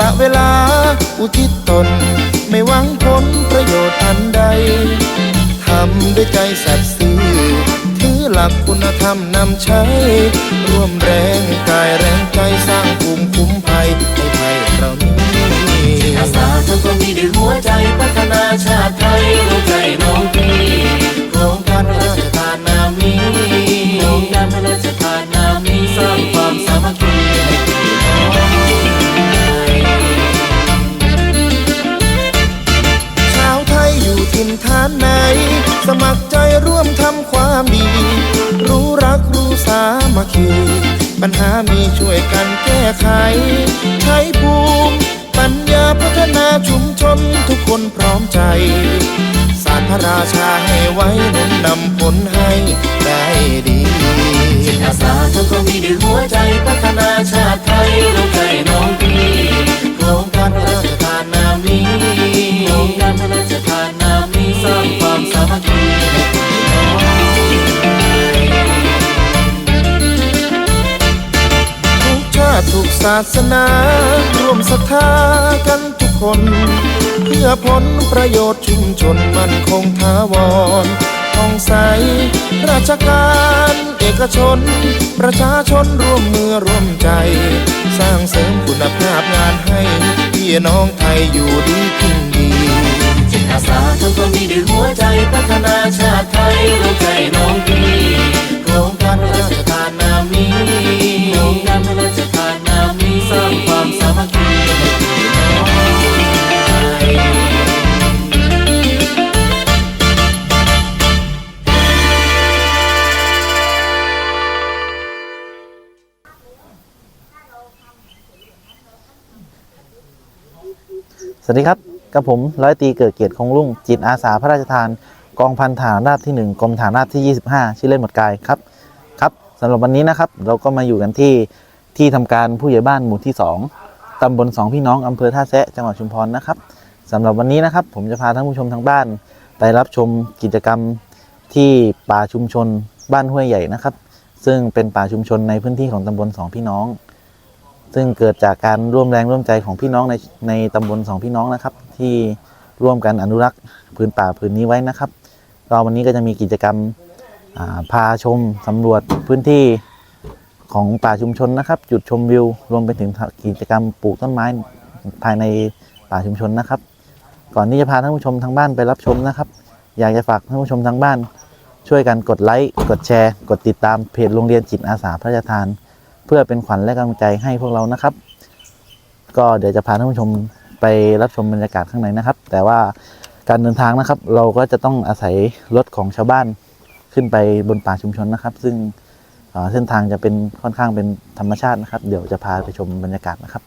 ละเวลา อุทิศตน ไม่หวังผลประโยชน์อันใด ทำด้วยใจสัตย์ซื่อ ถือหลักคุณธรรมนำใช้ ร่วมแรงกายแรงใจสร้างภูมิคุ้มภัยให้ไทยเรานี้อาสาทำควมีด้วยหัวใจพัฒนาชาติไทยรู้ใจน้อง สมัครใจร่วมทำความดี รู้รักรู้สามัคคี ปัญหามีช่วยกันแก้ไข ใช้ภูมิปัญญาพัฒนาชุมชนทุกคนพร้อมใจ สารพระราชาให้ไว้นุนนำผลให้ได้ดีอาสาทำความดีด้วยหัวใจพัฒนาชาติไทยรู้ใจน้องพี่โครงการพระราชทานนามนี้โครงการพระราชทานนามนี้สร้าง ศาสนา ร่วมศรัทธากันทุกคน เพื่อผลประโยชน์ชุมชนมันคงถาวรท่องใส ราชการเอกชน ประชาชนร่วมมือร่วมใจ สร้างเสริมคุณภาพงานให้พี่น้องไทยอยู่ดีกินดีจิตอาสาทำควมีด้วยหัวใจพัฒนาชาติไทยรู้ใจน้องพี่โครงการพระราชทานนามนี้โครงการพระราชทานามี สร้างความสามัคคีให้พี่น้องสวัสดีครับกับผมร้อยตีเกิดเกียรติคงรุ่ง จิตอาสาพระราชทาน กองพันฐานราบที่ 1กรมฐานราบที่ 25 ชื่อเล่นหมดกายครับครับสำหรับวันนี้นะครับ เราก็มาอยู่กันที่ ที่ทำการผู้ใหญ่บ้านหมู่ที่ 2ตำบลสองพี่น้องอำเภอท่าแซะจังหวัดชุมพรนะครับสำหรับวันนี้นะครับผมจะพาท่านผู้ชมทางบ้าน ไปรับชมกิจกรรมที่ป่าชุมชนบ้านห้วยใหญ่นะครับ ซึ่งเป็นป่าชุมชนในพื้นที่ของตำบลสองพี่น้อง ซึ่งเกิดจากการร่วมแรงร่วมใจของพี่น้องในในตำบลสองพี่น้องนะครับ ที่ร่วมกันอนุรักษ์พื้นป่าพื้นนี้ไว้นะครับก็วันนี้ก็จะมีกิจกรรมพาชมสำรวจพื้นที่ ของป่าชุมชนนะครับ จุดชมวิว รวมไปถึงกิจกรรมปลูกต้นไม้ภายในป่าชุมชนนะครับ ก่อนที่จะพาท่านผู้ชมทางบ้านไปรับชมนะครับ อยากจะฝากท่านผู้ชมทางบ้าน ช่วยกันกดไลค์กดแชร์ กดติดตามเพจโรงเรียนจิตอาสาพระราชทาน เพื่อเป็นขวัญและกำลังใจให้พวกเรานะครับ ก็เดี๋ยวจะพาท่านผู้ชมไปรับชมบรรยากาศข้างในนะครับ แต่ว่าการเดินทางนะครับ เราก็จะต้องอาศัยรถของชาวบ้านขึ้นไปบนป่าชุมชนนะครับ ซึ่ง เส้นทางจะเป็นค่อนข้างเป็นธรรมชาตินะครับ เดี๋ยวจะพาไปชมบรรยากาศนะครับ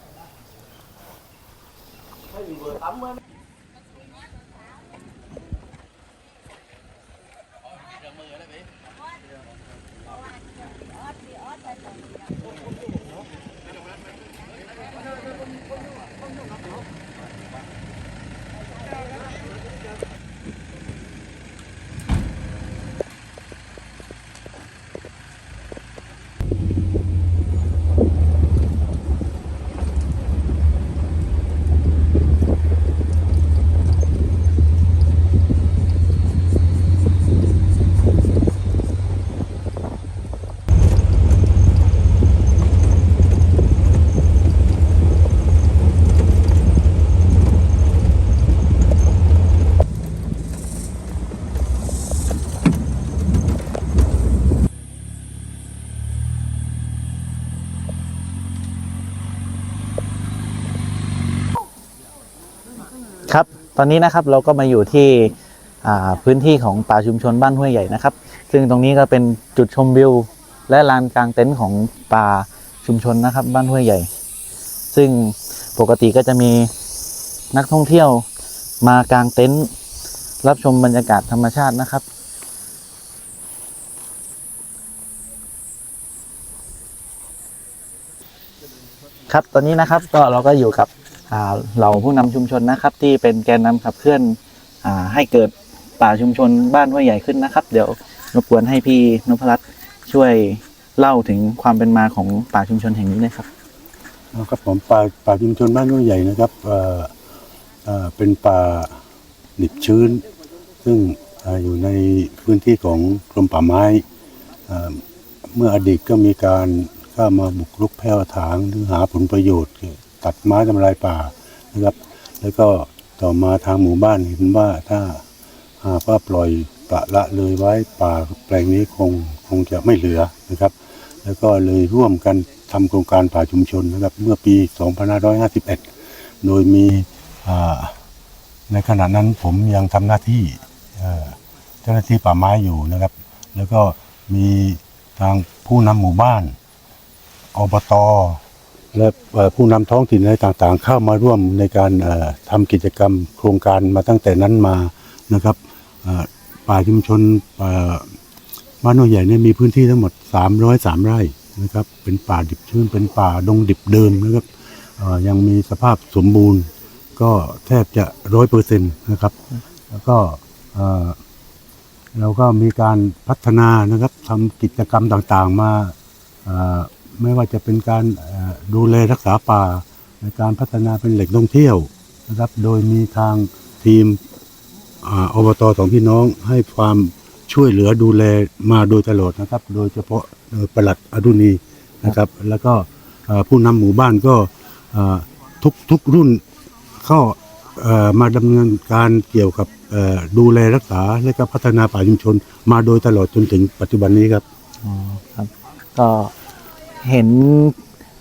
ครับ ตอนนี้นะครับเราก็มาอยู่ที่พื้นที่ของป่าชุมชนบ้านห้วยใหญ่นะครับ ซึ่งตรงนี้ก็เป็นจุดชมวิว และลานกลางเต็นท์ของป่าชุมชนนะครับ บ้านห้วยใหญ่ ซึ่งปกติก็จะมีนักท่องเที่ยวมากางเต็นท์รับชมบรรยากาศธรรมชาตินะครับ ครับตอนนี้นะครับก็เราก็อยู่กับ เหล่าผู้นำชุมชนนะครับ ที่เป็นแกนนำขับเคลื่อนอให้เกิดป่าชุมชนบ้านห้วยใหญ่ขึ้นนะครับ เดี๋ยวรบกวนให้พี่นพรัตน์ช่วยเล่าถึงความเป็นมาของป่าชุมชนแห่งนี้หนะครับครับผมป่าป่าชุมชนบ้านห้วยใหญ่นะครับเเเป็นป่าดิบชื้น ซึ่งออยู่ในพื้นที่ของกรมป่าไม้เเมื่ออดีตก็มีการเข้ามาบุกรุกแผ่วถางหรือหาผลประโยชน์ ตัดไม้ทำลายป่านะครับ แล้วก็ต่อมาทางหมู่บ้านเห็นว่าถ้าหากว่าปล่อยปละละเลยไว้ป่าแปลงนี้คงคงจะไม่เหลือนะครับ แล้วก็เลยร่วมกันทำโครงการป่าชุมชนนะครับ เมื่อปี 2551 โดยมีในขณะนั้นผมยังทำหน้าที่เจ้าหน้าที่ป่าไม้อยู่นะครับ แล้วก็มีทางผู้นำหมู่บ้านอบต และผู้นำท้องถิ่นอะไรต่างๆ เข้ามาร่วมในการเอ่อทำกิจกรรมโครงการมาตั้งแต่นั้นมานะครับป่าชุมชนป่าบ้านหัวใหญ่เนี่ยมีพื้นที่ทั้งหมด 303 ไร่นะครับ เป็นป่าดิบชื้นเป็นป่าดงดิบเดิมนะครับยังมีสภาพสมบูรณ์ ก็แทบจะร้อยเปอร์เซ็นต์นะครับ แล้วก็เราก็มีการพัฒนานะครับทำกิจกรรมต่างๆมา ไม่ว่าจะเป็นการดูแลรักษาป่า ในการพัฒนาเป็นแหล่งท่องเที่ยวนะครับ โดยมีทางทีมอ่าอบตสองพี่น้องให้ความช่วยเหลือดูแลมาโดยตลอดนะครับ โดยเฉพาะเอ่อปลัดอดุณีนะครับ แล้วก็ผู้นำหมู่บ้านก็ทุกทุกรุ่นเข้ามาดำเนินการเกี่ยวกับดูแลรักษาและก็พัฒนาป่าชุมชน มาโดยตลอดจนถึงปัจจุบันนี้ครับอ๋อครับก็ เห็น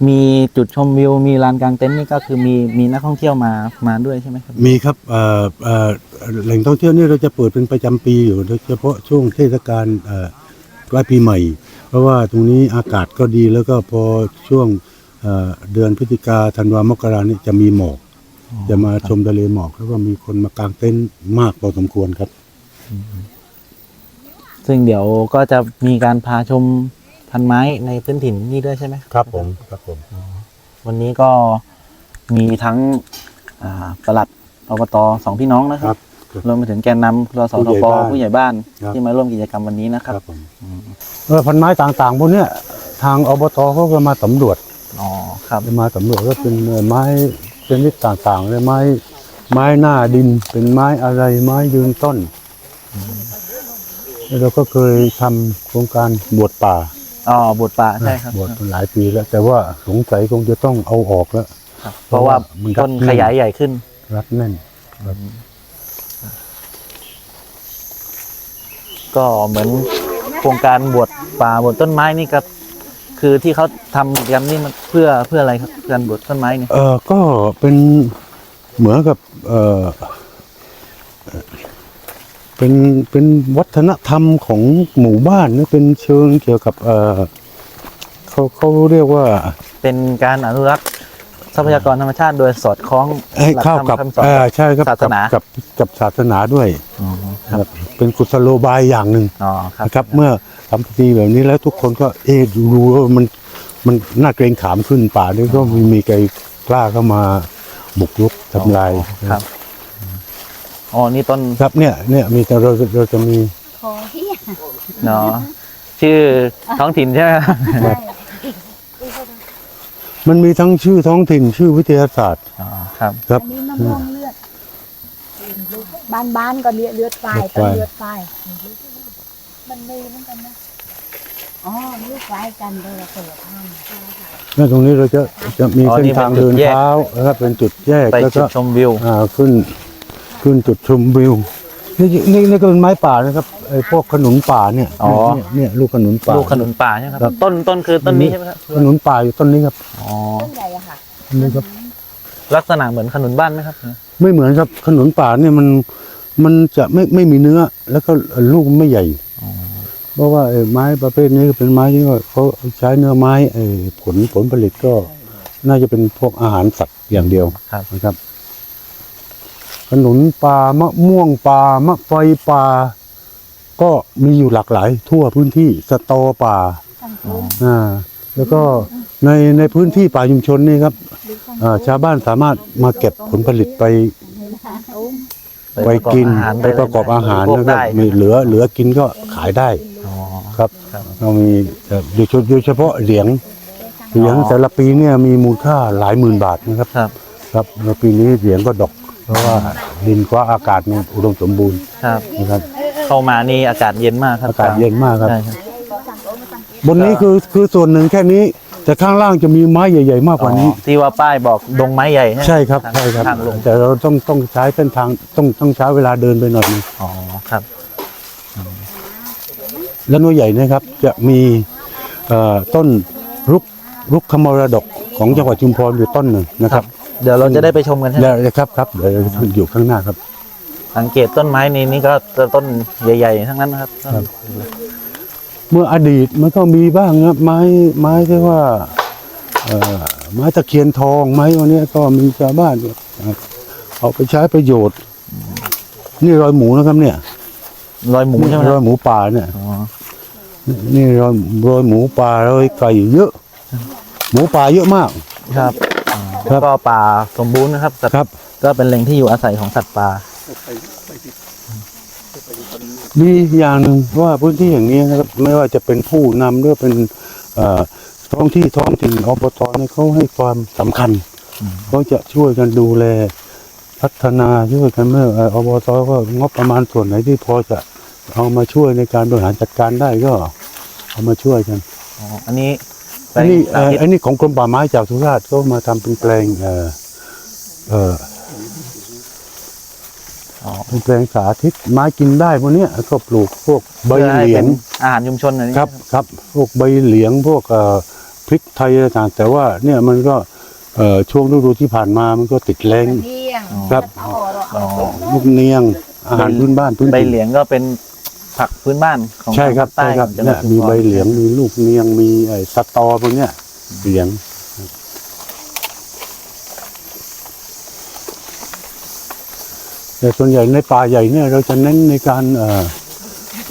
มีจุดชมวิวมีลานกลางเต็นท์นี่ก็คือมีมีนักท่องเที่ยวมามาด้วยใช่ไหมครับมีครับเอ่อเอ่อแหล่งท่องเที่ยวนี่เราจะเปิดเป็นประจำปีอยู่โดยเฉพาะช่วงเทศกาลเอ่อใกล้ปีใหม่ เพราะว่าตรงนี้อากาศก็ดีแล้วก็พอช่วงเอ่อเดือนพฤศจิกาธันวามกรานี่จะมีหมอก จะมาชมทะเลหมอกแล้วก็มีคนมากางเต็นท์มากพอสมควรครับ ซึ่งเดี๋ยวก็จะมีการพาชม พันไม้ในพื้นถิ่นนี่ด้วยใช่ไหมครับผมครับผม วันนี้ก็มีทั้งอ่าปลัดอบตสองพี่น้องนะคครัรับบรวมไปถึงแกนนำรสผู้ทใหญ่ปบ้านผู้ใหญ่บ้านครับ ที่มาร่วมกิจกรรมวันนี้นะคครัรับบผมเออพันไม้ต่างๆพวกเนี้ยทางอบตเขาก็มาสำรวจอ๋อครับมาสำรวจก็เป็นเอ่อไม้ชนิดต่างๆเลยไม้ไม้หน้าดินเป็นไม้อะไรไม้ยืนต้นแล้วเราก็เคยทำโครงการบวชป่า อ๋อบทป่าใช่ครับ บวชมาหลายปีแล้ว แต่ว่าสงสัยคงจะต้องเอาออกแล้ว ครับ เพราะว่ามันรัดต้นแน่นขยายใหญ่ขึ้น รัดแน่นก็เหมือนโครงการบวชป่าบวชต้นไม้นี่ก็คือที่เขาทำกันนี่มันเพื่อเพื่ออะไรครับการบวชต้นไม้เนี่ยเออก็เป็นเหมือนกับเออ เอ่อเป็นเป็นวัฒนธรรมของหมู่บ้านนะเป็นเชิงเกี่ยวกับเออเขาเขาเรียกว่าเป็นการอนุรักษ์ทรัพยากรธรรมชาติโดยสอดคล้องให้หลักเข้าธรรมกับคำสอนเออใช่ครับศาสนากับกับศาสนาด้วยอ๋อครับเป็นกุศโลบายอย่างหนึ่งอ๋อครับนะครับ เมื่อทำพิธีแบบนี้แล้วทุกคนก็เอ๊ะดูว่ามันมันน่าเกรงขามขึ้นป่านี่ก็มีมีใครกล้าเข้ามาบุกรุกทำลายครับ อ๋อ นี่ต้นครับเนี่ยเนี่ยมีแต่เราเราจะมีขอเฮียเนาะชื่อท้องถิ่นใช่ไหมครับมันมีทั้งชื่อท้องถิ่นชื่อวิทยาศาสตร์อ๋อครับ ครับอันนี้มะม่วงเลือดบ้านบ้านๆก็เลือดเลือดไฟเลือดไฟต้องเลือดไฟมันมีเหมือนกันนะอ๋อเลือดไฟกันเลยเราเปิดทางแล้วตรงนี้เราจะจะมีอ๋อเส้นนี่เป็นทางจุเดิดนแยกเท้านะครับเป็นจุดแยกไปแล้วจุก็ดชมวิวอ่าขึ้น ขึ้นจุดชมวิวนี่นี่นี่ก็เป็นไม้ป่านะครับไอ้พวกขนุนป่าเนี่ยอ๋อ เนี่ยเนี่ยลูกขนุนป่า ลูกขนุนป่าใช่ไหมคครัรับ บ ต้นต้นคือต้นนี้ใช่ไหมครับขนุนป่าอยู่ต้นนี้ครับอ๋อต้นใหญ่อะค่ะต้นนี้ครับ ลักษณะเหมือนขนุนบ้านไหมครับ ไม่เหมือนครับขนุนป่าเนี่ยมันมันจะไม่ไม่มีเนื้อ แล้วก็ลูกไม่ใหญ่เพราะว่าไอ้ไม้ประเภทนี้เป็นไม้ที่ว่าเขาใช้เนื้อไม้ไอ้ผลผลผลิตก็ น่าจะเป็นพวกอาหารสัตว์อย่างเดียวครับ นะครับ ขนุนป่ามะม่วงป่ามะไฟป่าก็มีอยู่หลากหลาย ทั่วพื้นที่สตอป่าสังคมอ่าแล้วก็ในในพื้นที่ป่าชุมชนนี่ครับเอ่อชาวบ้านสามารถมาเก็บผลผลิตไปไปกินไปประกอบอาหารพวกนะครับได้มีเหลือเหลือกินก็ขายได้อ๋อครับครับเรามีเอ่อโดยเฉโดยเฉพาะเหรียญเหรียญอ๋อแต่ละปีเนี่ยมีมูลค่าหลายหมื่นบาทนะครับ ครับครับแล้วปีนี้เหรียญก็ดอก เพราะว่าดินฟ้าอากาศมันอุดมสมบูรณ์ครับ นะครับ เข้ามานี่อากาศเย็นมากครับอากาศเย็นมากครับ ใช่ครับบนนี้คือคือส่วนหนึ่งแค่นี้ แต่ข้างล่างจะมีไม้ใหญ่ ๆ มากกว่านี้ อ๋อที่ว่าป้ายบอกดงไม้ใหญ่ไหมใช่ครับทางใช่ครับ ทางลงแต่เราต้องต้องใช้เส้นทางต้องต้องใช้เวลาเดินไปหน่อยหนึงอ๋อครับ แล้วน้อยใหญ่นะครับ จะมีเอ่อต้นรุกรุกขมรดกของจังหวัดชุมพรอยู่ต้นหนึ่งนะครับ เดี๋ยวเราจะได้ไปชมกันใช่ไหมเดี๋ยวครับครับเดี๋ยวอยู่ข้างหน้าครับ สังเกตต้นไม้นี้นี่ก็ต้นใหญ่ ๆ ทั้งนั้นนะครับต้นครับ เมื่ออดีตมันก็มีบ้างนะครับไม้ไม้ที่ว่าเอ่อไม้ตะเคียนทองไม้วันนี้ยก็มีชาวบ้านเนี่ยเอาไปใช้ประโยชน์ นี่รอยหมูนะครับเนี่ยรอยหมูใช่ไหมครรัอบยหมูป่าเนี่ย อ๋อนี่รอยรอยหมูป่ารอยไก่เยอะ หมูป่าเยอะมาก ครับ อ๋อครับก็ป่าสมบูรณ์นะครับสัตว์ครับ ก็เป็นแหล่งที่อยู่อาศัยของสัตว์ป่ามีอย่างหนึ่งว่าพื้นที่อย่างนี้นะครับ ไม่ว่าจะเป็นผู้นำหรือเป็นเอ่อท้องที่ท้องถิ่นอบตเนี่ยเขาให้ความสำคัญเขาจะช่วยกันดูแล พัฒนาช่วยกันเมื่อเอ่ออบตก็งบประมาณส่วนไหนที่พอจะเอามาช่วยในการบริหารจัดการได้ก็ เอามาช่วยกันอ๋ออันนี้แปล อันงนี้สาเอ่อธิตอันนี้ของกรมป่าไม้จากสุราษฎร์ก็มาทำเป็นแปลงเอ่อเอ่ออ๋อเป็นแปลงสาธิตไม้กินได้พวกเนี้ยก็ปลูกพวกใบเพื่อเหให้ลียเป็ง นอาหารชุมชนอันนี้ ครับครับพวกใบเหลียงพวกเอ่อพริกไทยต่างๆแต่ว่าเนี่ยมันก็เอ่อช่วงฤดูที่ผ่านมามันก็ติดแรง เที่ยงครับ อ๋อ ลูกเนียงอาหารพื้นบ้านพื้นใบถิ่นเหลียงก็เป็น ผักพื้นบ้านของใช่ครับทางใช่ครับภาคใต้ของจังหเนี่วัยดชุมีพรใบเหลียงมีลูกเนียงมีไอ้สตอพวกเนี้ยเหลียงแต่ส่วนใหญ่ในป่าใหญ่เนี่ยเราจะเน้นในการเอ่อ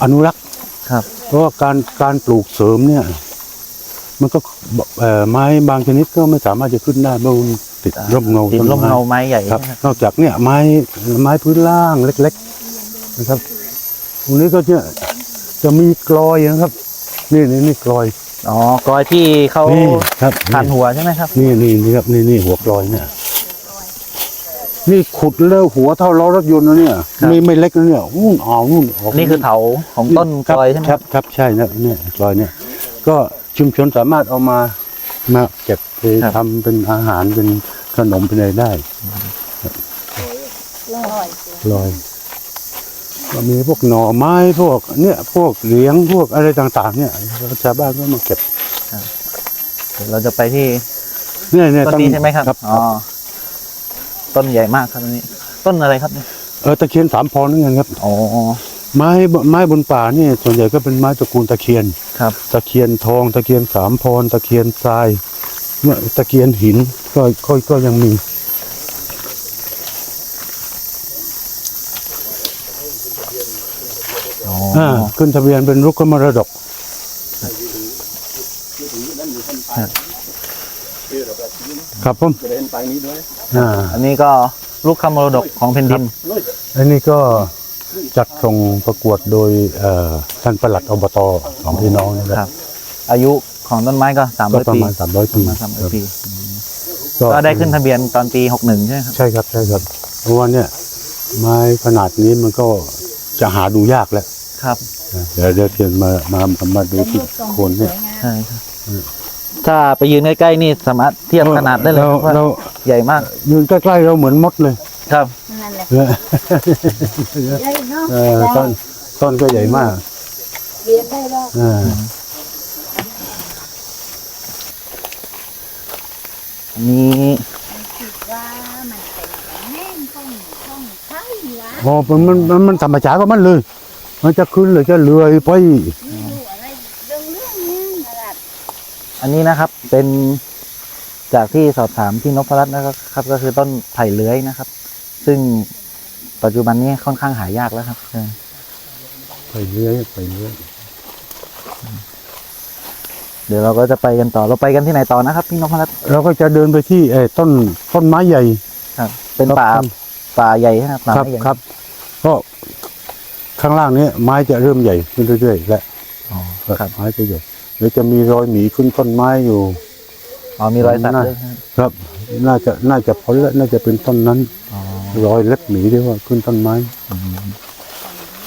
อนุรักษ์ครับ เพราะว่าการการปลูกเสริมเนี่ย มันก็เอ่อไม้บางชนิดก็ไม่สามารถจะขึ้นได้เพราะมันติดร่มเงาติดต้นร่มไม้เงาไม้ใหญ่ครับนะครับ นอกจากเนี่ยไม้ไม้พื้นล่างเล็ก ๆ นะครับ ตรงนี้ก็จะจะมีกลอยนะครับ นี่นี่นี่กลอยอ๋อกลอยที่เขานี่ครับผ่านหัวใช่ไหมครับ นี่นี่นี่ครับนี่นี่หัวกลอยเนี่ย นี่ขุดแล้วหัวเท่าล้อรถยนต์นะเนี่ยครับ ไม่ไม่เล็กนะเนี่ยนู่นเอานู่นกนี่คือเถาของต้นกลอยใช่ไหมครับครับใช่นะเนี่ยกลอยเนี่ย ก็ชุมชนสามารถเอามามาเก็บไปทำเป็นอาหารเป็นขนมเป็นอะไรได้ลอยลอย ก็มีพวกหน่อไม้พวกเนี่ยพวกเหลียงพวกอะไรต่าง ๆ เนี่ยชาวบ้านก็มาเก็บเดี๋ยวเราจะไปที่เนี่ยเนี่ยต้นนี้ใช่ไหมครับครับอ๋อต้นใหญ่มากครับอันนี้ ต้นอะไรครับเนี่ยเออตะเคียนสามพรนั่นเองครับอ๋อไม้บไม้บนป่าเนี่ยส่วนใหญ่ก็เป็นไม้ตระกูลตะเคียนครับ ตะเคียนทอง ตะเคียนสามพรตะเคียนทรายเนี่ยตะเคียนหินก็ก็ก็ยังมี อ๋ออ่าขึ้นทะเบียนเป็นรุกขมรดกครับผมอ่าอันนี้ก็ลูกคำมรดกของแผ่นดิน อันนี้ก็จัดส่งประกวดโดยเอ่อท่านประหลัดอบตของพี่น้องนะคครัรับบอายุของต้นไม้ก็สามก็ร้อยประปีมาณสามร้อยปีประมาณสามร้อยปีก็ก็ได้ขึ้นทะเบียนตอนปีหกหนึ่งใช่ไหมครับ ใช่ครับ ใช่ครับ เพราะว่าเนี่ยไม้ขนาดนี้มันก็จะหาดูยากแล้ว ครับเดี๋ยวเดี๋ยวเทียนมามามามาดูที่โคนเนี่ยใช่ครับ ถ้าไปยืนใกล้ๆนี่สามารถเทียบขนาดได้เลยเราว่าเราใหญ่มากยืนใกล้ๆเราเหมือนมดเลยครับ นั่นแหละเนี่ยใหญ่เนาะเออต้นต้นก็ใหญ่มากเรียนได้แล้วอ่ามีว่ามันเป็นแม่งของของไทยวะพอมันมันมันมันธรรมชาติของมันเลย มันจะขึ้นหรือจะเลื้อยไปไม่รู้อะไรเรื่องเรื่องนี้นะครับอันนี้นะครับเป็นจากที่สอบถามพี่นพรัตน์นะครับ ก็คือต้นไผ่เลื้อยนะครับ ซึ่งปัจจุบันนี้ค่อนข้างหายากแล้วครับใช่ไปเลื้อยไปเลื้อยเดี๋ยวเราก็จะไปกันต่อเราไปกันที่ไหนต่อนะครับ พี่นพรัตน์เราก็จะเดินไปที่เอ่อต้นต้นไม้ใหญ่ครับ เป็นครับป่าครับป่าใหญ่ใช่ไหมครับป่าครับไม้ใหญ่ครับ ก็ ข้างล่างเนี้ไม้จะเริ่มใหญ่ขึ้นเรื่อยๆและอ๋อครับไม้จะใหญ่เดี๋ยวจะมีรอยหมีขึ้นต้นไม้อยู่อ๋อมีรอยสัตว์น่าด้วยใช่ไหมครับ น่าจะน่าจะพ้นแล้วน่าจะเป็นต้นนั้นอ๋อรอยเล็บหมีที่ว่าขึ้นต้นไม้อืม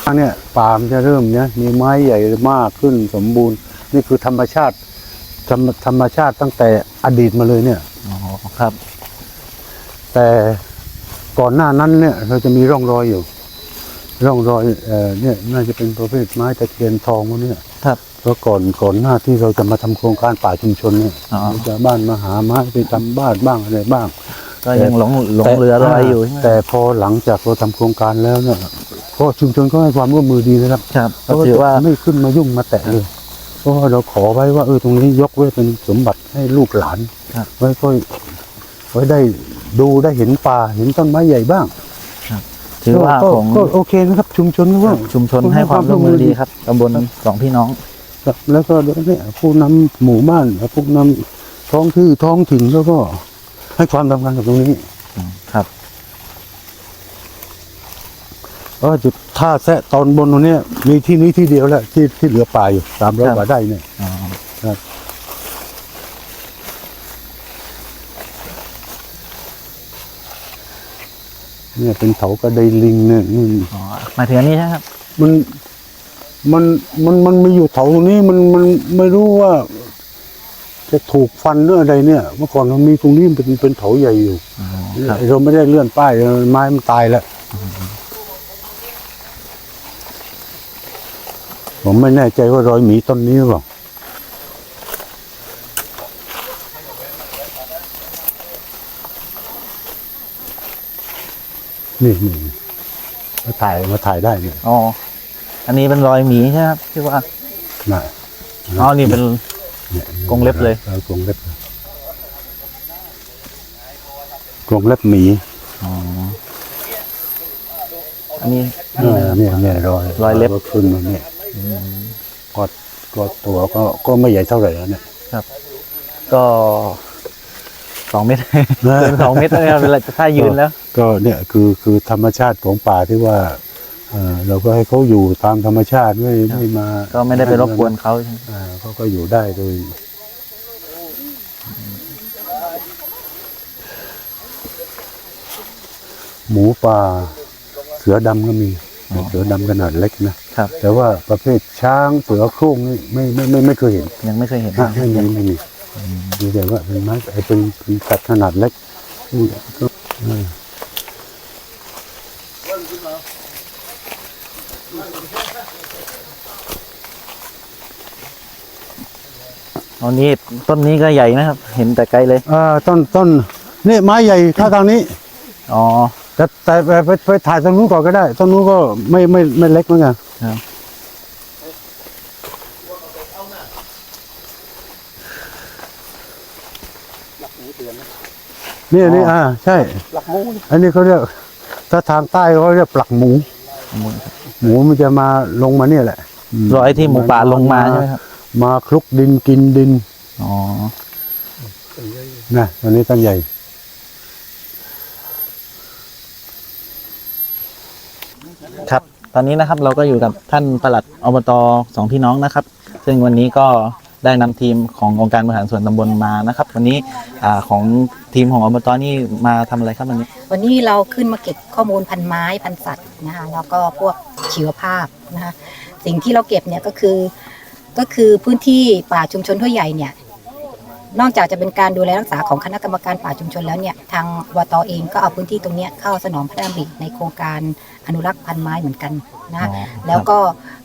ข้างเนี้ยป่ามันจะเริ่มเนี้ยมีไม้ใหญ่มากขึ้นสมบูรณ์ นี่คือธรรมชาติธรรมธรรมชาติตั้งแต่อดีตมาเลยเนี่ยอ๋อครับ แต่ก่อนหน้านั้นเนี่ย เราจะมีร่องรอยอยู่ ร่องรอยเอ่อเนี่ยน่าจะเป็นประเภทไม้ตะเคียนทองพวกเนี่ยครับ เพราะก่อนก่อนหน้าที่เราจะมาทำโครงการป่าชุมชนเนี่ยอ๋อชาวบ้านมาหาไม้ไปทำบ้านบ้างอะไรบ้าง ก็ยังหลงหลงเหลือรอยอยู่ใช่ไหมแต่พอหลังจากเราทำโครงการแล้วเนี่ยก็ชุมชนก็ให้ความร่วมมือดีนะครับครับก็เขาก็ถือว่าจะไม่ขึ้นมายุ่งมาแตะเลยเพราะว่าเราขอไว้ว่าเออตรงนี้ยกไว้เป็นสมบัติให้ลูกหลานครับ ไว้ก็ไว้ได้ดูได้เห็นป่าเห็นต้นไม้ใหญ่บ้าง ถือว่าก็ของก็โอเคนะครับ ชุมชนก็ว่า ชุมชนให้ความร่วมมือดีครับตำบลสองพี่น้องครับแล้วก็เนี่ยผู้นำหมู่บ้านผู้นำท้องที่ท้องถิ่นแล้วก็ให้ความสำคัญกับตรงนี้ครับเออจุดท่าแซะตอนบนตรงเนี้ยมีที่นี้ที่เดียวแหละที่ที่เหลือป่าอยู่สามร้อยครับกว่าได้เนี่ย อ๋อ ครับ เนี่ยเป็นเถากระไดลิงเนี่ยนี่อ๋อหมายถึงอันนี้ใช่ไหมครับ มันมันมันมันมีอยู่เถาตรงนี้มันมันไม่รู้ว่า จะถูกฟันหรืออะไรเนี่ย เมื่อก่อนมันมีตรงนี้เป็นเป็นเถาใหญ่อยู่อ๋อครับเราไม่ได้เลื่อนป้ายไม้มันตายแล้วผมไม่แน่ใจว่ารอยหมีต้นนี้หรือเปล่า นี่นี่มาถ่ายมาถ่ายได้เนี่ยอ๋อ อันนี้เป็นรอยหมีใช่ไหมครับที่ว่าน่ะอ๋อนี่เป็นเนี่ยกรงเล็บเลย ออกรงเล็บกรงเล็บหมีอ๋ออันนี้ เออเนี่ยเนี่ยรอยรอยเล็บ ก็ขึ้นมาเนี่ยก็ก็ตัวก็ก็ไม่ใหญ่เท่าไหร่แล้วเนี่ย ก็สองเมตร เกินสองเมตรนะครับเวลาถ้ายืนแล้ว ก็เนี่ยคือคือธรรมชาติของป่าที่ว่าเออเราก็ให้เขาอยู่ตามธรรมชาติไม่ไม่มาก็ไม่ได้ไปรบกวนเขาใช่ไหมอ่าเขาก็อยู่ได้โดย หมูป่า เสือดำก็มี เสือดำขนาดเล็กนะ ครับ แต่ว่าประเภทช้างเสือโคร่งนี่ไม่ไม่ไม่ไม่เคยเห็น ยังไม่เคยเห็นฮะไม่มีไม่มีมีแต่ว่าเป็นไม้ไอ้เป็นเป็นสัตว์ขนาดเล็กนี่ก็เออ อันนี้ต้นนี้ก็ใหญ่นะครับ เห็นแต่ไกลเลยอ่าต้นต้นนี่ไม้ใหญ่ถ้าทางนี้ อ๋อแต่แต่ไปไปไปถ่ายตรงนู้นก่อนก็ได้ตรงนู้นก็ไม่ไม่ไม่เล็กเหมือนกันครับนี่นี่อ่าใช่อันนี้เขาเรียกถ้าทางใต้เขาเรียกปลักหมู หมูมันจะมาลงมาเนี่ยแหละมรอยที่หมูป่าลงมาใช่ไหมครับ มาคลุกดินกินดินอ๋อนะอันนี้ต้นใหญ่ ครับ ตอนนี้นะครับเราก็อยู่กับท่านปลัดอบตสองพี่น้องนะครับ ซึ่งวันนี้ก็ได้นำทีมขององค์การบริหารส่วนตำบลมานะครับ วันนี้อ่าของทีมของอบตนี่มาทำอะไรครับวันนี้ วันนี้เราขึ้นมาเก็บข้อมูลพันไม้พันสัตว์นะคะแล้วก็พวกชีวภาพนะคะสิ่งที่เราเก็บเนี่ยก็คือ ก็คือพื้นที่ป่าชุมชนทั่วใหญ่เนี่ยนอกจากจะเป็นการดูแลรักษาของคณะกรรมการป่าชุมชนแล้วเนี่ยทางวตเองก็เอาพื้นที่ตรงเนี้ยเข้าสนองพระดำริในโครงการอนุรักษ์พันไม้เหมือนกันนะอ๋อแล้วก็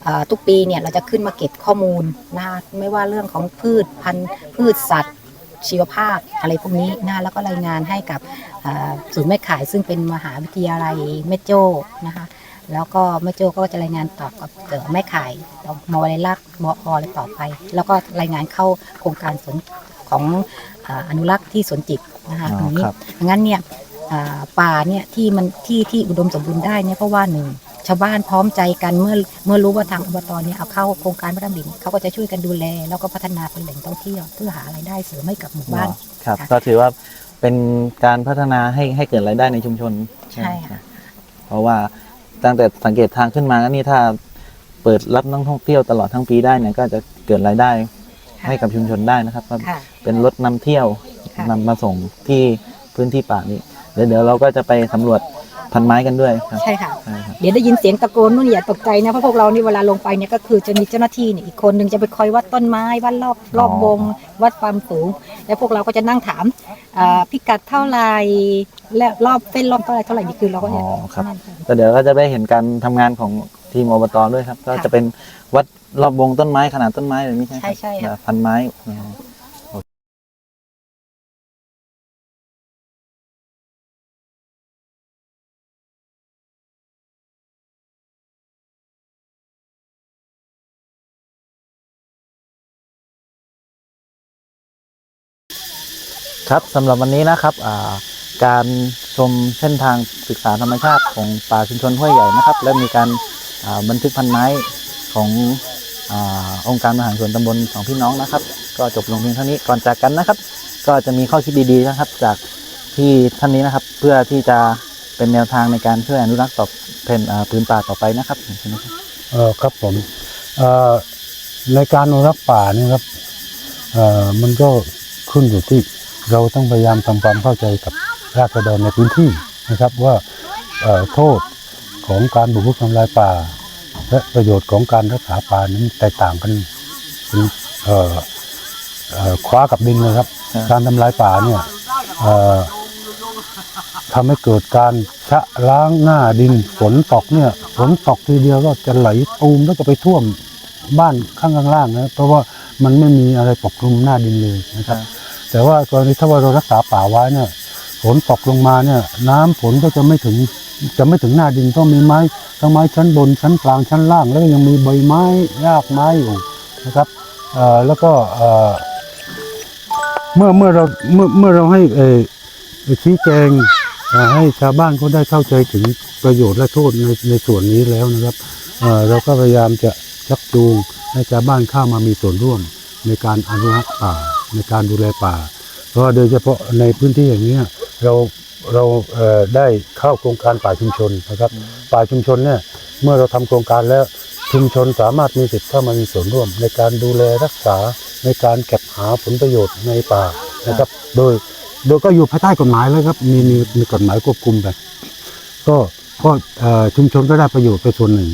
เอ่อทุกปีเนี่ยเราจะขึ้นมาเก็บข้อมูลนะคะไม่ว่าเรื่องของพืชพันธุ์พืชสัตว์ชีวภาพอะไรพวกนี้นะแล้วก็รายงานให้กับเอ่อศูนย์แม่ขายซึ่งเป็นมหาวิทยาลัยแม่โจ้นะคะ แล้วก็แม่โจ้ก็จะรายงานต่อกับเอ่อแม่ขายมวลัยลักษณ์มออะไรต่อไป แล้วก็รายงานเข้าโครงการสวนของเอ่ออนุรักษ์ที่สวนจิตนะคะอ๋อตรงนี้ครับงั้นเนี่ยอ่าป่าเนี่ยที่มันที่ที่อุดมสมบูรณ์ได้เนี่ยเพราะว่าหนึ่งชาวบ้านพร้อมใจกันเมื่อเมื่อรู้ว่าทางอบตเนี่ยเอาเข้าโครงการพระดำดินเขาก็จะช่วยกันดูแล แล้วก็พัฒนาเป็นแหล่งท่องเที่ยวเพื่อหารายได้เสริมให้กับหมู่บ้านครับค่ะก็ถือว่าเป็นการพัฒนาให้ให้เกิดรายได้ในชุมชนใช่ค่ะเพราะว่า ตั้งแต่สังเกตทางขึ้นมาก็นี่ถ้าเปิดรับนักท่องเที่ยวตลอดทั้งปีได้เนี่ยก็จะเกิดรายได้ค่ะให้กับชุมชนได้นะครับก็ค่ะเป็นรถนำเที่ยวค่ะนำมาส่งที่พื้นที่ป่านี้เดี๋ยวเดี๋ยวเราก็จะไปสำรวจ พันไม้กันด้วยครับใช่ค่ะ ใช่ครับ เดี๋ยวได้ยินเสียงตะโกนนู่นอย่าตกใจนะเพราะพวกเรานี่เวลาลงไปเนี่ยก็คือจะมีเจ้าหน้าที่เนี่ยอีกคนหนึ่งจะไปคอยวัดต้นไม้วัดรอบรอบวงวัดความสูง แล้วพวกเราก็จะนั่งถามอ่าพิกัดเท่าไหร่และรอบเส้นรอบเท่าไหร่เท่าไหร่นี่คือเราก็จะอ๋อครับ นั่นค่ะ ก็เดี๋ยวก็จะได้เห็นการทำงานของทีมอบตด้วยครับ ก็ค่ะจะเป็นวัดรอบวงต้นไม้ขนาดต้นไม้เลยไม่ใช่ครับใช่ใช่ค่ะแบบพันไม้อ๋อ ครับสำหรับวันนี้นะครับการชมเส้นทางศึกษาธรรมชาติของป่าชุมชนห้วยใหญ่นะครับ และมีการบันทึกพันไม้ของอองค์การมหาส่วนตำบลสองพี่น้องนะครับ ก็จบลงเพียงเท่านี้ก่อนจากกันนะครับ ก็จะมีข้อคิดดีๆนะครับ จากที่ท่านนี้นะครับ เพื่อที่จะเป็นแนวทางในการช่วยอนุรักษ์ต่อเป็นพื้นป่าต่อไปนะครับขอบคุณนะครับเออครับผมในการอนุรักษ์ป่าเนี่ยครับมันก็ขึ้นอยู่ที่ เราต้องพยายามทำความเข้าใจกับราษฎรในพื้นที่นะครับว่าเอ่อโทษของการบุกรุกทำลายป่า และประโยชน์ของการรักษาป่านั้นแตกต่างกันเป็นเอ่อเอ่อคว้ากับดินเลยครับครับ การทำลายป่าเนี่ยเอ่อทำให้เกิดการชะล้างหน้าดินฝนตกเนี่ยฝนตกทีเดียวก็จะไหลตูมแล้วก็ไปท่วมบ้านข้างล่างๆนะเพราะว่ามันไม่มีอะไรปกคลุมหน้าดินเลยนะครับ แต่ว่ากรณีถ้าว่าเรารักษาป่าไว้เนี่ยฝนตกลงมาเนี่ย น้ำฝนก็จะไม่ถึงจะไม่ถึงหน้าดินต้องมีไม้ทั้งไม้ชั้นบนชั้นกลางชั้นล่าง แล้วก็ยังมีใบไม้รากไม้อยู่นะครับเอ่อแล้วก็เอ่อเมื่อเมื่อเราเมื่อเมื่อเราให้เออชี้แจงให้ชาวบ้านเขาได้เข้าใจถึงประโยชน์และโทษในในส่วนนี้แล้วนะครับเอ่อเราก็พยายามจะชักจูงให้ชาวบ้านเข้ามามีส่วนร่วมในการอนุรักษ์ป่า ในการดูแลป่า เพราะว่าโดยเฉพาะในพื้นที่อย่างเนี้ยเราเราเอ่อได้เข้าโครงการป่าชุมชนนะครับ ป่าชุมชนเนี่ยเมื่อเราทำโครงการแล้วชุมชนสามารถมีสิทธิ์เข้ามามีส่วนร่วม ในการดูแลรักษาในการเก็บหาผลประโยชน์ในป่านะครับ โดยโดยก็อยู่ภายใต้กฎหมายแล้วครับมีมีมีกฎหมายควบคุมไปก็ก็เอ่อชุมชนก็ได้ประโยชน์ไปส่วนหนึ่ง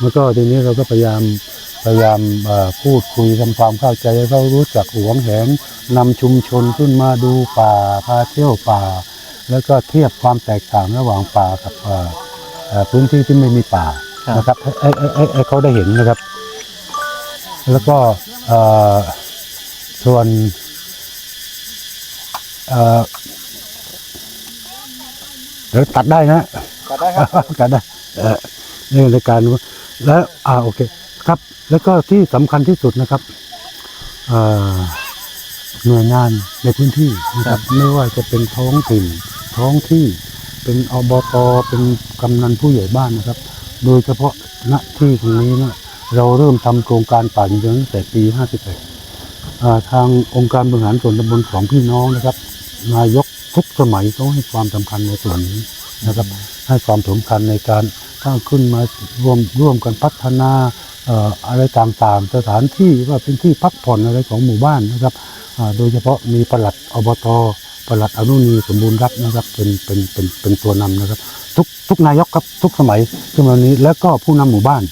แล้วก็ทีนี้เราก็พยายาม พยายามเอ่อพูดคุยทำความเข้าใจให้เขารู้จักหวงแหนนำชุมชนขึ้นมาดูป่าพาเที่ยวป่า แล้วก็เทียบความแตกต่างระหว่างป่ากับเอ่อเอ่อพื้นที่ที่ไม่มีป่าครับนะครับให้ให้ให้ให้เขาได้เห็นนะครับ แล้วก็เอ่อส่วนเอ่อเดี๋ยวตัดได้นะก็ได้ครับกันได้เอ่อนี่ในการแล้วอ่าโอเค ครับ แล้วก็ที่สำคัญที่สุดนะครับเอ่อหน่วยงานในพื้นที่นะครับ ไม่ว่าจะเป็นท้องถิ่น ท้องที่เป็นอบตเป็นกำนันผู้ใหญ่บ้านนะครับ โดยเฉพาะณที่ตรงนี้เนี่ยเราเริ่มทำโครงการป่าจริงๆตั้งแต่ปี 51อ่าทางองค์การบริหารส่วนตำบลของพี่น้องนะครับ นายกทุกสมัยเขาให้ความสำคัญในส่วนนี้นะครับ ให้ความสำคัญในการถ้าขึ้นมาร่วมร่วมกันพัฒนาเอ่ออะไรต่างๆ สถานที่ว่าเป็นที่พักผ่อนอะไรของหมู่บ้านนะครับอ่าโดยเฉพาะมีปลัดอบตปลัดอนุนีสมบูรณ์รัฐนะครับเป็นเป็นเป็นเป็นตัวนำนะครับ ทุกทุกนายกครับทุกสมัยขึ้นมานี้แล้วก็ผู้นำหมู่บ้าน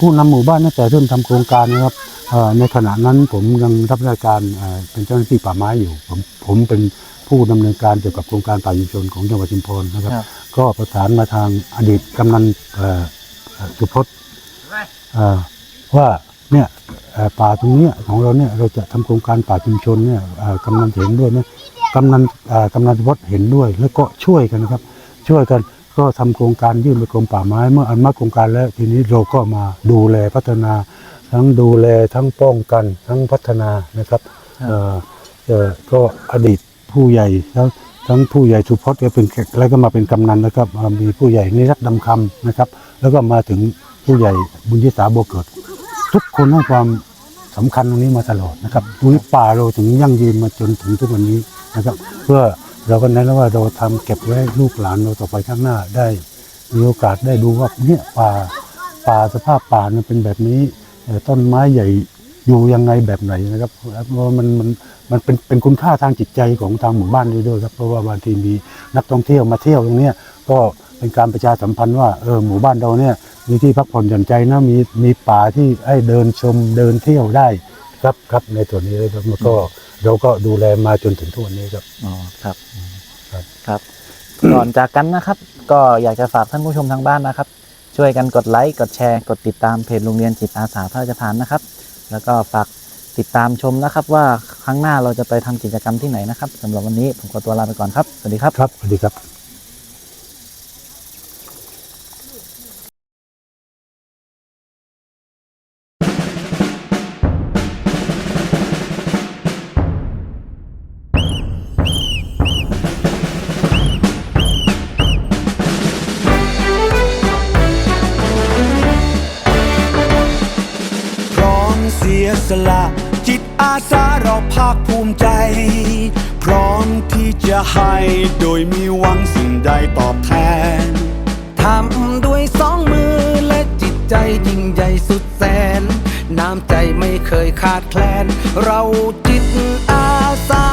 ผู้นำหมู่บ้านตั้งแต่เริ่มทำโครงการนะครับเอ่อในขณะนั้นผมยังรับราชการเอ่อเป็นเจ้าหน้าที่ป่าไม้อยู่ ผมผมเป็นผู้ดำเนินการเกี่ยวกับโครงการป่าชุมชนของจังหวัดชุมพรนะครับครับก็ประสานมาทางอดีตกำนันเอ่อเอ่อสุพจน์เอ่อ ว่าเนี่ยเอ่อป่าตรงเนี้ยของเราเนี่ยเราจะทำโครงการป่าชุมชนเนี่ยเอ่อกำนันเห็นด้วยไหมกำนันเอ่อกำนันสุพจน์เห็นด้วย แล้วก็ช่วยกันนะครับ ช่วยกันก็ทำโครงการยื่นไปกรมป่าไม้ เมื่ออันมาโครงการแล้วทีนี้เราก็มาดูแลพัฒนา ทั้งดูแลทั้งป้องกัน ทั้งพัฒนานะครับเอ่อเอ่อก็อดีตผู้ใหญ่ทั้งทั้งผู้ใหญ่สุพจน์ก็เป็นแล้วก็มาเป็นกำนันนะครับอ่ามีผู้ใหญ่นิรักษ์ดำคำนะครับ แล้วก็มาถึง ผู้ใหญ่บุญยิสาโบวเกิด ทุกคนให้ความสำคัญตรงนี้มาตลอดนะครับตรงนี้ป่าเราถึงยั่งยืนมาจนถึงทุกวันนี้นะครับเพื่อเราก็นั้นแล้วว่าเราทำเก็บไว้ลูกหลานเราต่อไปข้างหน้าได้มีโอกาสได้ดูว่าเนี่ยป่าป่าสภาพป่ามันเป็นแบบนี้ต้นไม้ใหญ่อยู่ยังไงแบบไหนนะครับเพราะมันมันมันเป็นเป็นคุณค่าทางจิตใจของทางหมู่บ้านด้วยด้วยครับเพราะว่าบางทีมีนักท่องเที่ยวมาเที่ยวตรงนี้ก็เป็นการประชาสัมพันธ์ว่าเออหมู่บ้านเราเนี่ย มีที่พักผ่อนหย่อนใจนะมีมีป่าที่ให้เดินชมเดินเที่ยวได้ครับครับในส่วนนี้นะครับแล้วก็เราก็ดูแลมาจนถึงทุกวันนี้ครับอ๋อครับครับครับก่อนจากกันนะครับ ก็อยากจะฝากท่านผู้ชมทางบ้านนะครับ ช่วยกันกดไลค์กดแชร์ กดติดตามเพจโรงเรียนจิตอาสาพระราชทานนะครับ แล้วก็ฝากติดตามชมนะครับ ว่าครั้งหน้าเราจะไปทำกิจกรรมที่ไหนนะครับสำหรับวันนี้ผมขอตัวลาไปก่อนครับสวัสดีครับครับสวัสดีครับ จะให้โดยมีหวังสิ่งใดตอบแทน ทำด้วยสองมือและจิตใจยิ่งใหญ่สุดแสน น้ำใจไม่เคยขาดแคลน เราจิตอาสา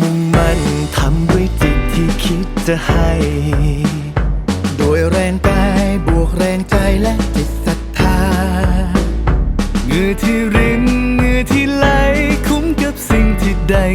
มุ่งมั่นทำด้วยจิตที่คิดจะให้ โดยแรงกายบวกแรงใจและจิตศรัทธาเงือที่เห